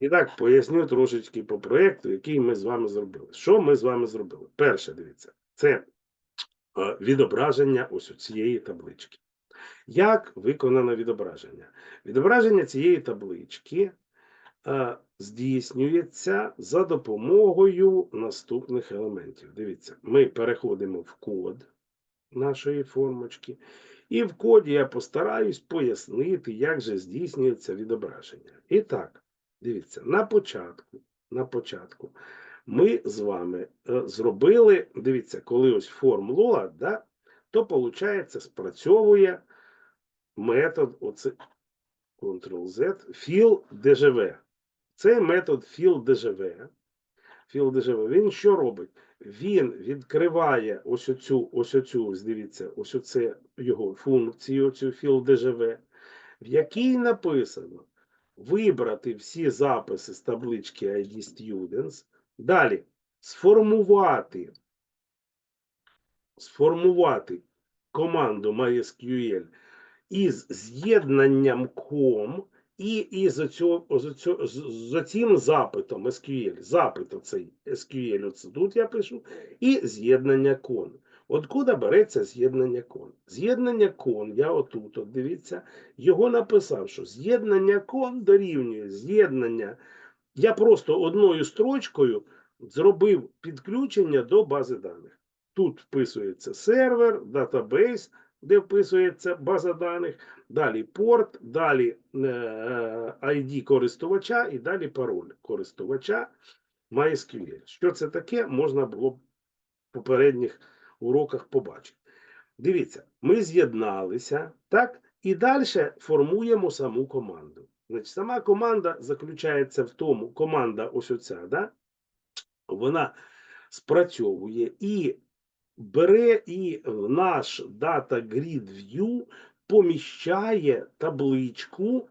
І так, поясню трошечки по проєкту, який ми з вами зробили. Що ми з вами зробили? Перше, дивіться, це е, відображення ось цієї таблички. Як виконано відображення? Відображення цієї таблички е, здійснюється за допомогою наступних елементів. Дивіться, ми переходимо в код нашої формочки, і в коді я постараюсь пояснити, як же здійснюється відображення. І так, дивіться, на початку, на початку ми з вами е, зробили, дивіться, коли ось load, да, то виходить, спрацьовує метод оце, Ctrl-Z, fill DGV. Цей метод fill DGV. Fill DGV, він що робить? Він відкриває ось оцю, ось оцю, дивіться, ось оце його функцію, оцю fill DGV, в якій написано вибрати всі записи з таблички ID Students, далі сформувати, сформувати команду MySQL із з'єднанням COM і із оцього, з, оцим запитом SQL. Запит оцей SQL, оце тут я пишу, і з'єднання кон. Откуда береться з'єднання кон? З'єднання кон, я отут, от дивіться, його написав, що з'єднання кон дорівнює з'єднання. Я просто одною строчкою зробив підключення до бази даних. Тут вписується сервер, датабейс, де вписується база даних, далі порт, далі е, ID користувача і далі пароль користувача MySQL. Що це таке, можна було в попередніх уроках побачити. Дивіться, ми з'єдналися, так, і далі формуємо саму команду. Значить, сама команда заключається в тому, команда ось оця, да, вона спрацьовує і бере і в наш Data Grid View поміщає табличку,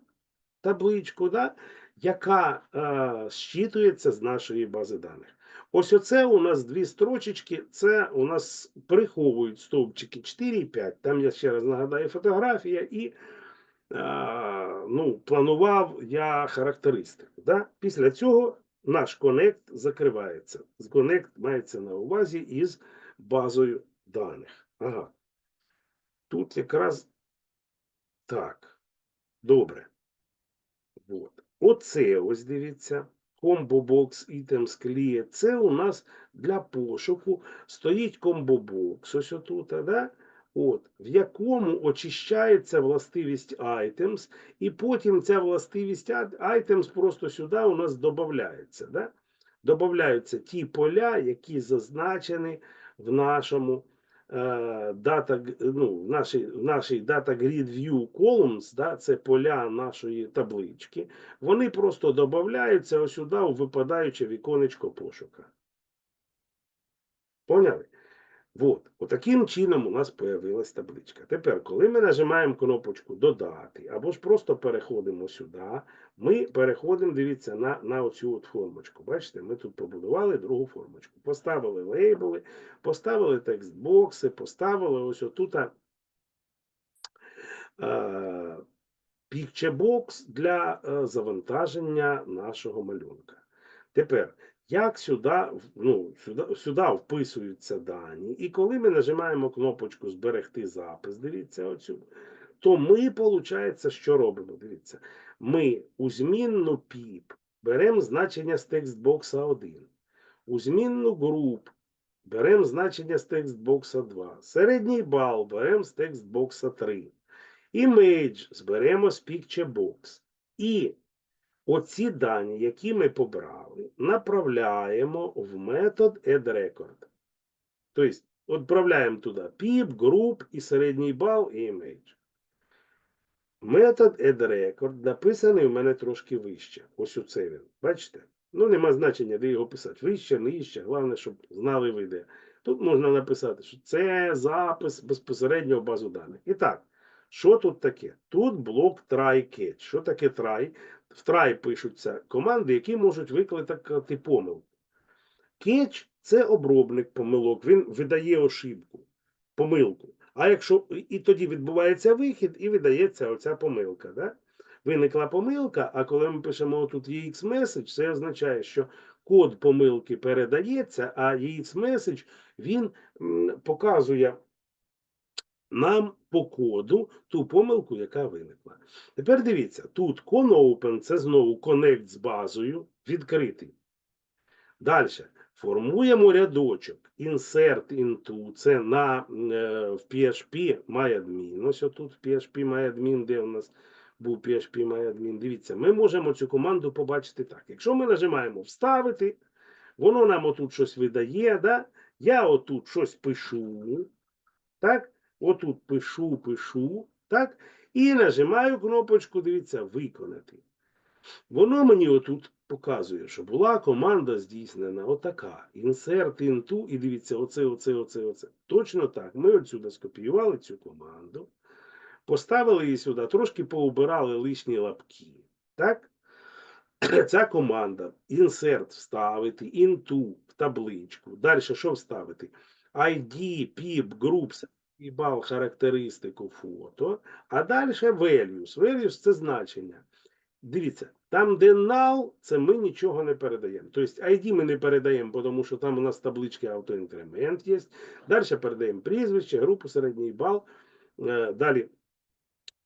табличку, да, яка е, зчитується з нашої бази даних. Ось оце у нас дві строчечки, це у нас приховують стовпчики 4 і 5. Там я ще раз нагадаю фотографія і е, ну, планував я характеристику. Да? Після цього наш конект закривається. Конект мається на увазі із базою даних. Ага. Тут якраз так. Добре. От. Оце ось дивіться. Combo Box Items Clear. Це у нас для пошуку стоїть Combo Box, ось отут, да? От, в якому очищається властивість items, і потім ця властивість items просто сюди у нас додається. Да? Добавляються ті поля, які зазначені в нашому data, ну, в нашій, в нашій Data Grid View Columns, да, це поля нашої таблички, вони просто додаються сюди у випадаюче віконечко пошука. Поняли? Вот. Отаким чином у нас появилась табличка. Тепер, коли ми нажимаємо кнопочку Додати, або ж просто переходимо сюди, ми переходимо, дивіться, на, на оцю от формочку. Бачите, ми тут побудували другу формочку. Поставили лейбли, поставили текстбокси, поставили ось отут е, пікчебокс для е, завантаження нашого малюнка. Тепер, як сюди, ну, сюди, сюди вписуються дані, і коли ми нажимаємо кнопочку Зберегти запис, дивіться оцю, то ми, виходить, що робимо? Дивіться, ми у змінну піп беремо значення з текстбокса 1, у змінну груп беремо значення з текстбокса 2, середній бал беремо з текстбокса 3, імейдж зберемо з Picturebox. І Оці дані, які ми побрали, направляємо в метод addRecord. Тобто, відправляємо туди PIP, group і середній бал і image. Метод addRecord написаний у мене трошки вище. Ось оце він. Бачите? Ну, нема значення, де його писати. Вище, нижче. Головне, щоб знали ви де. Тут можна написати, що це запис безпосередньо в базу даних. І так, що тут таке? Тут блок try-catch. Що таке try? в try пишуться команди, які можуть викликати помилку. Catch – це обробник помилок, він видає ошибку, помилку. А якщо і тоді відбувається вихід, і видається оця помилка. Да? виникла помилка, а коли ми пишемо тут EX message, це означає, що код помилки передається, а EX message він показує нам по коду ту помилку, яка виникла. Тепер дивіться, тут ConOpen – це знову Connect з базою, відкритий. Далі. Формуємо рядочок. Insert into. Це на, е, в PHP MyAdmin. Ось отут PHP MyAdmin, де у нас був PHP MyAdmin. Дивіться, ми можемо цю команду побачити так. Якщо ми нажимаємо вставити, воно нам отут щось видає. Да? Я отут щось пишу. Так? Отут пишу, пишу. Так? І нажимаю кнопочку, дивіться, виконати. Воно мені отут показує, що була команда здійснена отака. Insert into, і дивіться, оце, оце, оце, оце. Точно так. Ми отсюди скопіювали цю команду, поставили її сюди, трошки поубирали лишні лапки. Так? Ця команда insert вставити, into в табличку. Далі що вставити? ID, PIP, groups, і бал характеристику фото, а далі values. Values це значення. Дивіться, там, де null, це ми нічого не передаємо. Тобто ID ми не передаємо, тому що там у нас таблички автоінкремент є. Далі передаємо прізвище, групу, середній бал. Е, Далі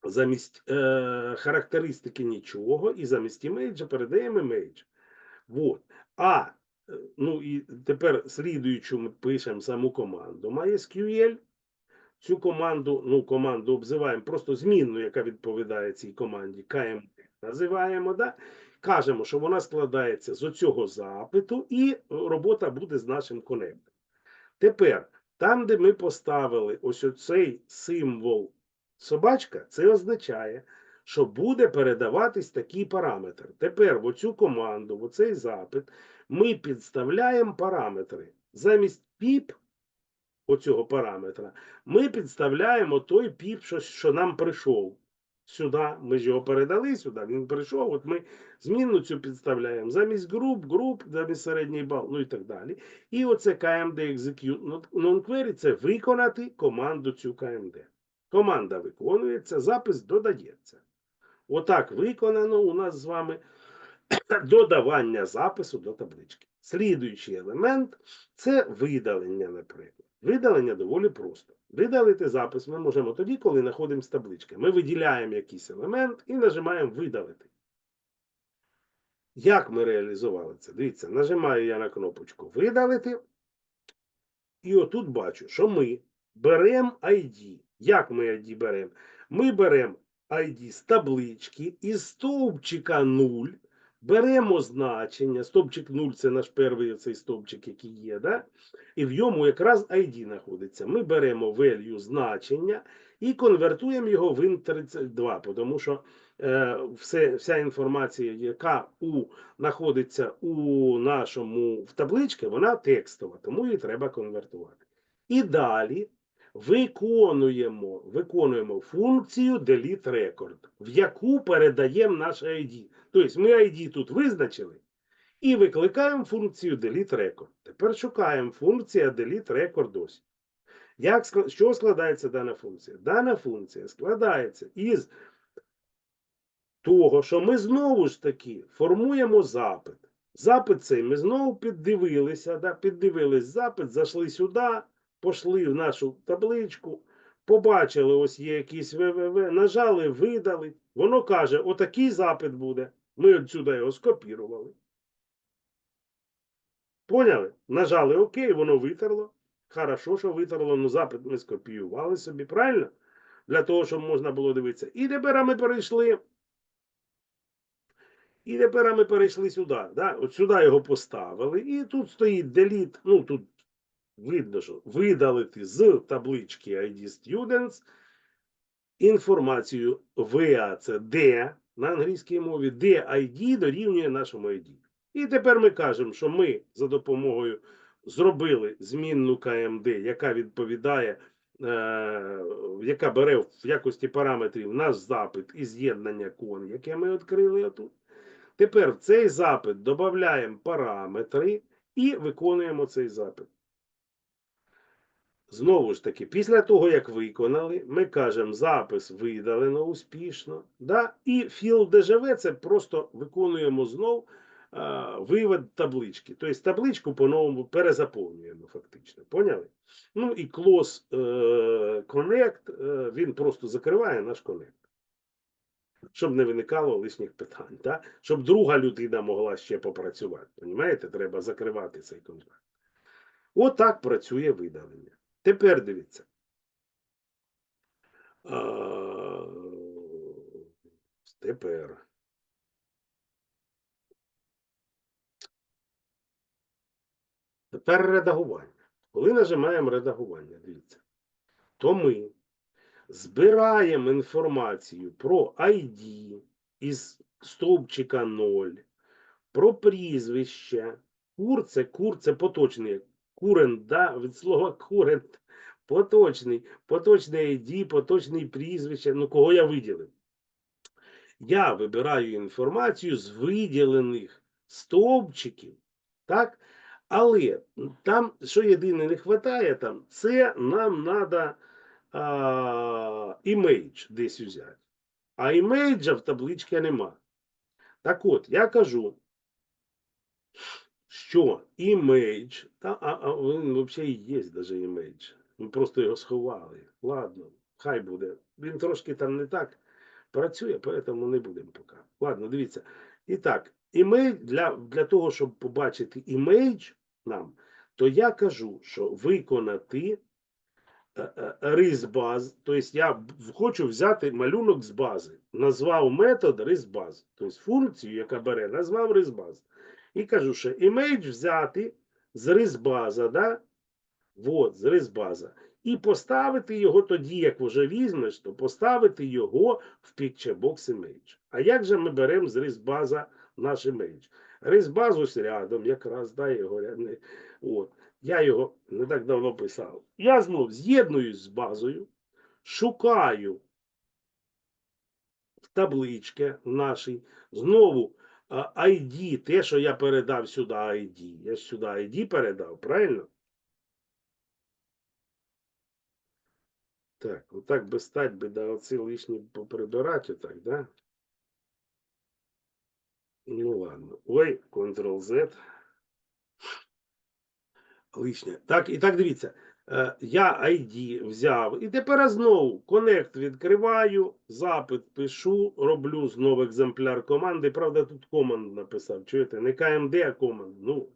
замість е, характеристики нічого, і замість імейджа передаємо імейдж. Вот. А е, ну і тепер слідуючу ми пишемо саму команду MySQL. Цю команду, ну, команду обзиваємо просто змінну, яка відповідає цій команді, KMD називаємо, да? кажемо, що вона складається з оцього запиту, і робота буде з нашим конектором. Тепер, там, де ми поставили ось оцей символ собачка, це означає, що буде передаватись такий параметр. Тепер в оцю команду, в оцей запит, ми підставляємо параметри. Замість піп оцього параметра, ми підставляємо той піп, що, що нам прийшов сюди. Ми ж його передали сюди, він прийшов. От ми змінну цю підставляємо. Замість груп, груп, замість середній бал, ну і так далі. І оце KMD Execute Non-Query – це виконати команду цю KMD. Команда виконується, запис додається. Отак виконано у нас з вами додавання запису до таблички. Слідуючий елемент це видалення, наприклад. Видалення доволі просто. Видалити запис ми можемо тоді, коли знаходимо таблички. Ми виділяємо якийсь елемент і нажимаємо видалити. Як ми реалізували це? Дивіться, нажимаю я на кнопочку видалити. І отут бачу, що ми беремо ID. Як ми ID беремо? Ми беремо ID з таблички із стовпчика 0. Беремо значення. Стовпчик 0 це наш перший цей стовпчик, який є. Да? І в ньому якраз ID знаходиться. Ми беремо value значення і конвертуємо його в int32, тому що е, все, вся інформація, яка у, знаходиться у нашому в табличці, вона текстова, тому її треба конвертувати. І далі виконуємо, виконуємо функцію delete record, в яку передаємо наш ID. Тобто ми ID тут визначили. І викликаємо функцію delete record. Тепер шукаємо функція delete record ось. Як, чого складається дана функція? Дана функція складається із того, що ми знову ж таки формуємо запит. Запит цей ми знову піддивилися, да, піддивились запит, зайшли сюди, пішли в нашу табличку, побачили, ось є якийсь ВВВ, нажали, видали. Воно каже, отакий запит буде. Ми отсюди його скопірували. Поняли? Нажали ОК, воно витерло. Хорошо, що витерло, ну запит ми скопіювали собі, правильно? Для того, щоб можна було дивитися. І тепер ми перейшли. І тепер ми перейшли сюди. Да? От сюди його поставили. І тут стоїть delete. Ну, тут видно, що видалити з таблички ID Students інформацію VA це D на англійській мові, де ID дорівнює нашому ID. І тепер ми кажемо, що ми за допомогою зробили змінну КМД, яка відповідає, е, яка бере в якості параметрів наш запит і з'єднання кон, яке ми відкрили отут. Тепер в цей запит додаємо параметри і виконуємо цей запит. Знову ж таки, після того, як виконали, ми кажемо запис видалено успішно. Да? І філ ДЖВ це просто виконуємо знов а, вивод таблички. Тобто табличку по-новому перезаповнюємо фактично. Поняли? Ну і е, connect, е, він просто закриває наш connect. Щоб не виникало лишніх питань, да? щоб друга людина могла ще попрацювати. Понімаєте? Треба закривати цей контракт. Отак працює видалення. Тепер дивіться. А, Тепер. Тепер редагування. Коли нажимаємо редагування, дивіться, то ми збираємо інформацію про ID із стовпчика 0, про прізвище. Кур це кур це поточний. Курент, да, від слова курент. Поточний, поточний ID, поточний прізвище. Ну, кого я виділив? Я вибираю інформацію з виділених стовпчиків, так? Але там, що єдине не вистачає, там, це нам треба імейдж десь взяти. А імейджа в табличці нема. Так от, я кажу, що імейдж, та, а, а він взагалі є даже імейдж. Ми просто його сховали. Ладно, хай буде. Він трошки там не так працює, тому не будемо поки. Ладно, дивіться. І так, імейдж для, для того, щоб побачити імейдж нам, то я кажу, що виконати е, е, рис баз, тобто я хочу взяти малюнок з бази, назвав метод рис тобто функцію, яка бере, назвав рис баз. І кажу, що імейдж взяти з рисбаза, да? Вот, з рис база. І поставити його тоді, як вже візьмеш, то поставити його в Picturebox Image. А як же ми беремо з рисбаза наш імейдж? Рис баз ось рядом, якраз да, його не- От. Я його не так давно писав. Я знов з'єднуюсь з базою, шукаю в табличці нашій, знову ID, те, що я передав сюди ID. Я сюди ID передав, правильно? Так, отак би стать би, да, оці лишні поприбирати, отак, да? Ну ладно. Ой, Ctrl-Z. Лишнє. Так, і так дивіться. Е, Я ID взяв. І тепер знову Connect відкриваю, запит пишу, роблю знову екземпляр команди. Правда, тут команд написав. Чуєте? Не KMD, а команд. Ну,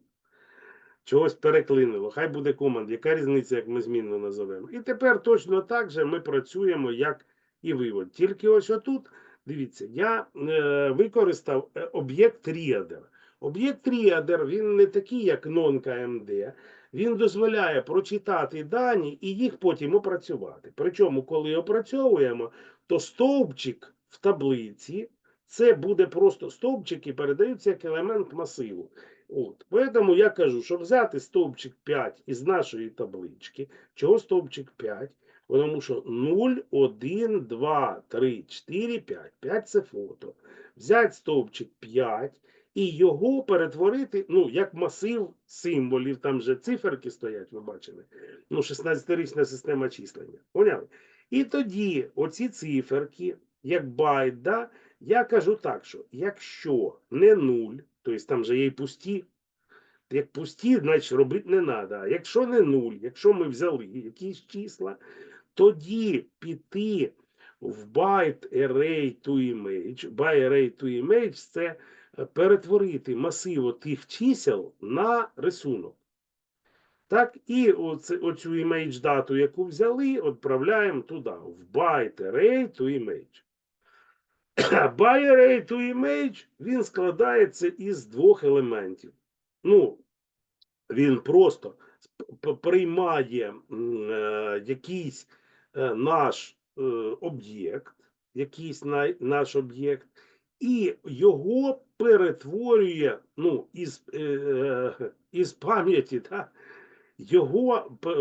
чогось переклинило. Хай буде команд. Яка різниця, як ми змінно назовемо? І тепер точно так же ми працюємо, як і вивод. Тільки ось отут, дивіться, я е, використав е, об'єкт Reader. Об'єкт Reader, він не такий, як non-KMD. Він дозволяє прочитати дані і їх потім опрацювати. Причому, коли опрацьовуємо, то стовпчик в таблиці це буде просто стовпчики передаються як елемент масиву. От. Тому я кажу, щоб взяти стовпчик 5 із нашої таблички. Чого стовпчик 5? Тому що 0, 1, 2, 3, 4, 5. 5 це фото. Взяти стовпчик 5 і його перетворити, ну, як масив символів, там же циферки стоять, ви бачили. Ну, 16-річна система числення. Поняли? І тоді оці циферки, як байт, да, я кажу так, що якщо не 0, тобто там же є й пусті, як пусті, значить робити не треба. Якщо не 0, якщо ми взяли якісь числа, тоді піти в byte array to image. By array to image це перетворити масиво тих чисел на рисунок. Так, і оцю image дату, яку взяли, відправляємо туди, в byte array to image. By array to image він складається із двох елементів. Ну, він просто приймає е, якийсь е, наш е, об'єкт, якийсь най- наш об'єкт, і його перетворює ну, із, е, із пам'яті, да, його е,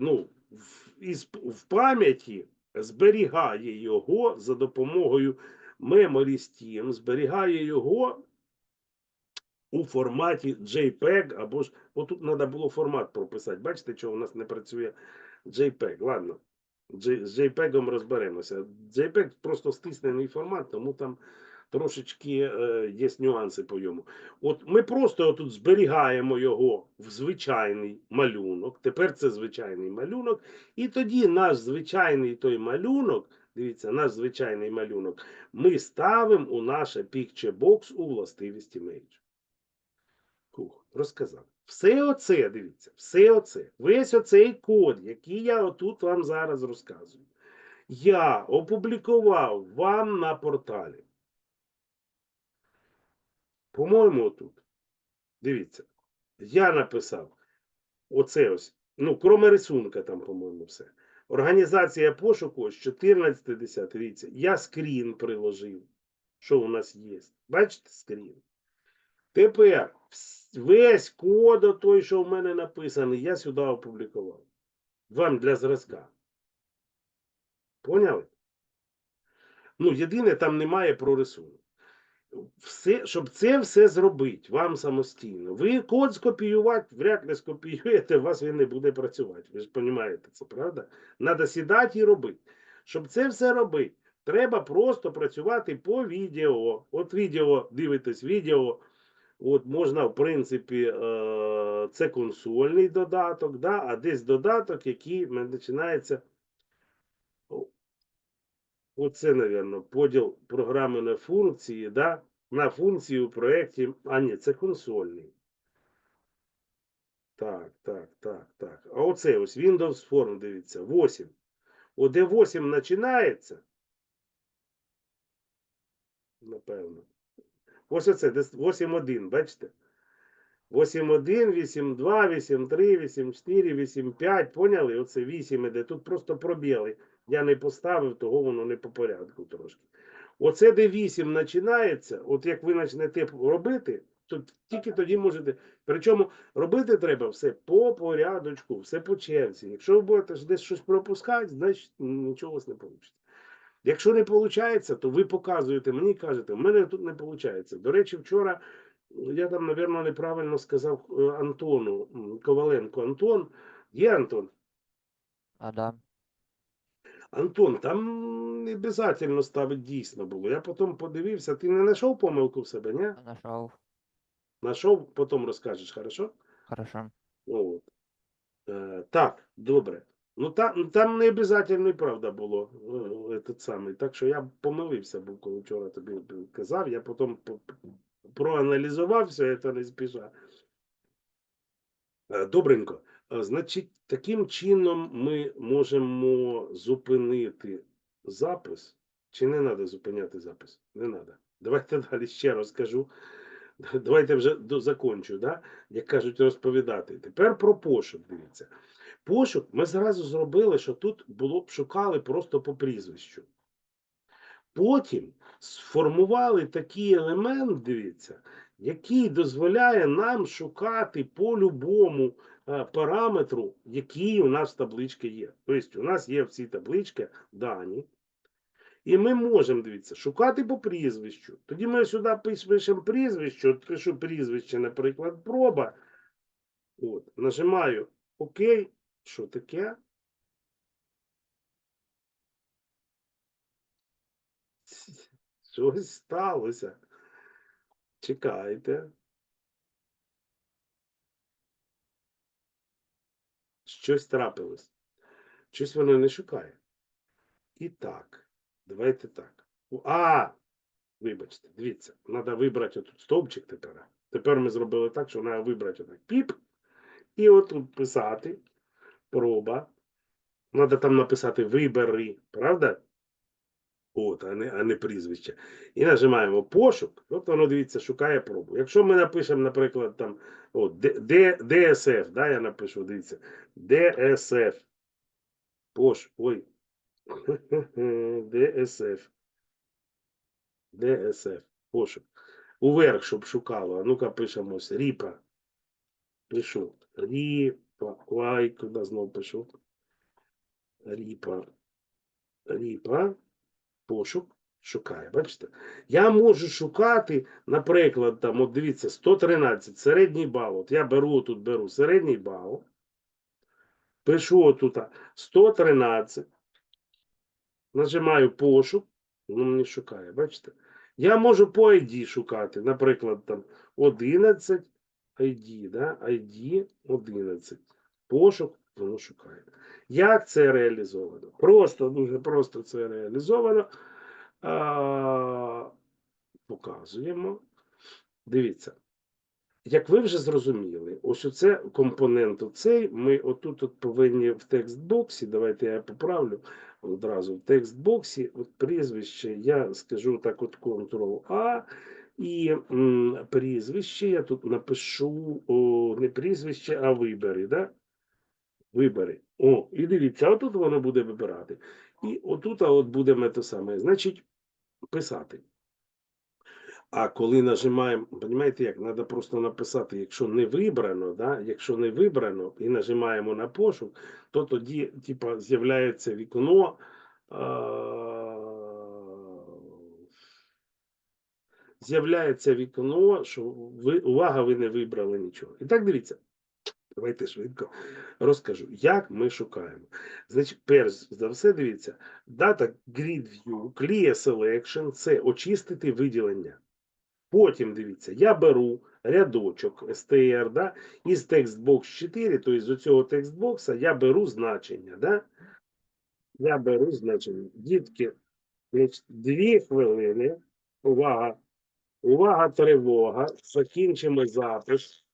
ну, в, із, в пам'яті зберігає його за допомогою Memory Steam, зберігає його у форматі JPEG або ж. Отут треба було формат прописати. Бачите, що у нас не працює JPEG. Ладно. З JPEG розберемося. JPEG просто стиснений формат, тому там трошечки е, є нюанси по йому. От ми просто тут зберігаємо його в звичайний малюнок. Тепер це звичайний малюнок. І тоді наш звичайний той малюнок, дивіться, наш звичайний малюнок, ми ставимо у наше Picture Box у властивість Image. Фух, розказав. Все оце, дивіться, все оце, весь оцей код, який я отут вам зараз розказую, я опублікував вам на порталі. По-моєму, тут. Дивіться, я написав оце ось, ну, кроме рисунка там, по-моєму, все. Організація пошуку ось 14.10. Дивіться, я скрін приложив, що у нас є. Бачите скрін? Тепер весь код, той, що в мене написаний, я сюди опублікував. Вам для зразка. Поняли? Ну, єдине, там немає про рисунок. Все, щоб це все зробити вам самостійно. Ви код скопіювати, вряд ли скопіюєте, у вас він не буде працювати. Ви ж розумієте це, правда? Треба сідати і робити. Щоб це все робити, треба просто працювати по відео. От відео, дивитесь відео. От можна, в принципі, е, це консольний додаток, да? а десь додаток, який починається. Оце, напевно, поділ програми на функції, да? на функції у проєкті. А ні, це консольний. Так, так, так, так. А оце ось Windows Form, дивіться, 8. О, де 8 починається. Напевно. Ось оце, 8.1, бачите? 8.1, 8.2, 8.3, 8.4, 8.5, поняли? Оце 8 іде. Тут просто пробіли. Я не поставив, того воно не по порядку трошки. Оце де 8 починається, от як ви почнете робити, то тільки тоді можете. Причому робити треба все по порядочку, все по черзі. Якщо ви будете десь щось пропускати, значить нічого у не вийде. Якщо не виходить, то ви показуєте мені і кажете, в мене тут не виходить. До речі, вчора я там, напевно, неправильно сказав е, Антону Коваленко. Антон, є Антон? А, да. Антон, там не обов'язково ставити дійсно було. Я потім подивився, ти не знайшов помилку в себе, ні? Нашел. Знайшов, потім розкажеш, хорошо? Хорошо. От. Е, так, добре. Ну там, ну, там не обов'язково і правда було е, этот самий. Так що я помилився, був, коли вчора тобі казав, я потім проаналізував все це не спіша. Е, Добренько. Е, Значить, таким чином ми можемо зупинити запис. Чи не треба зупиняти запис? Не треба. Давайте далі ще розкажу. Давайте вже закончу, да? як кажуть, розповідати. Тепер про пошук, дивіться. Пошук ми зразу зробили, що тут було б шукали просто по прізвищу. Потім сформували такий елемент, дивіться, який дозволяє нам шукати по любому е, параметру, який у нас в табличці є. Тобто, у нас є в цій табличці дані. І ми можемо, дивіться, шукати по прізвищу. Тоді ми сюди пишемо прізвище, от пишу прізвище, наприклад, проба. От, нажимаю ОК. Що таке? Щось сталося. Чекайте. Щось трапилось. Щось воно не шукає. І так. Давайте так. А! Вибачте, дивіться, треба вибрати отут стовпчик тепер. Тепер ми зробили так, що треба вибрати отак піп. І отут писати. Проба. Треба там написати вибери, правда? От, а не, а не прізвище. І нажимаємо пошук. От воно, дивіться, шукає пробу. Якщо ми напишемо, наприклад, там от, Д, Д, DSF, да, я напишу, дивіться, DSF. Пош, ой. DSF. DSF. Пошук. Уверх, щоб шукало. А ну-ка пишемо ось Ріпа. Пишу. Ріпа. Ой, куди знову пишу? Ріпа. Ріпа. Пошук. шукає. Бачите? Я можу шукати, наприклад, там, от дивіться, 113, середній бал. От я беру тут беру середній бал. Пишу отут 113. Нажимаю пошук, воно мені шукає, бачите? Я можу по ID шукати, наприклад, там 11 ID, да? ID 11. Пошук, воно шукає. Як це реалізовано? Просто, дуже просто це реалізовано. А, показуємо. Дивіться. Як ви вже зрозуміли, ось оце компонент оцей, ми отут от повинні в текстбоксі, давайте я поправлю одразу в текстбоксі, от прізвище, я скажу так от Ctrl-A, і м, прізвище я тут напишу, о, не прізвище, а вибери, да? Вибери. О, і дивіться, отут воно буде вибирати. І отут а от буде те саме. Значить, писати. А коли нажимаємо, розумієте, як треба просто написати, якщо не вибрано, да? якщо не вибрано і нажимаємо на пошук, то тоді, типа, з'являється вікно. З'являється вікно, що ви, увага, ви не вибрали нічого. І так дивіться. Давайте швидко розкажу, як ми шукаємо. Значить, перш за все, дивіться, дата grid view, clear selection це очистити виділення. Потім дивіться, я беру рядочок STR, да, із TextBox 4, тобто з цього текстбокса я беру значення. Да? Я беру значення. Дітки, дві хвилини. Увага. Увага, тривога. Закінчимо запис.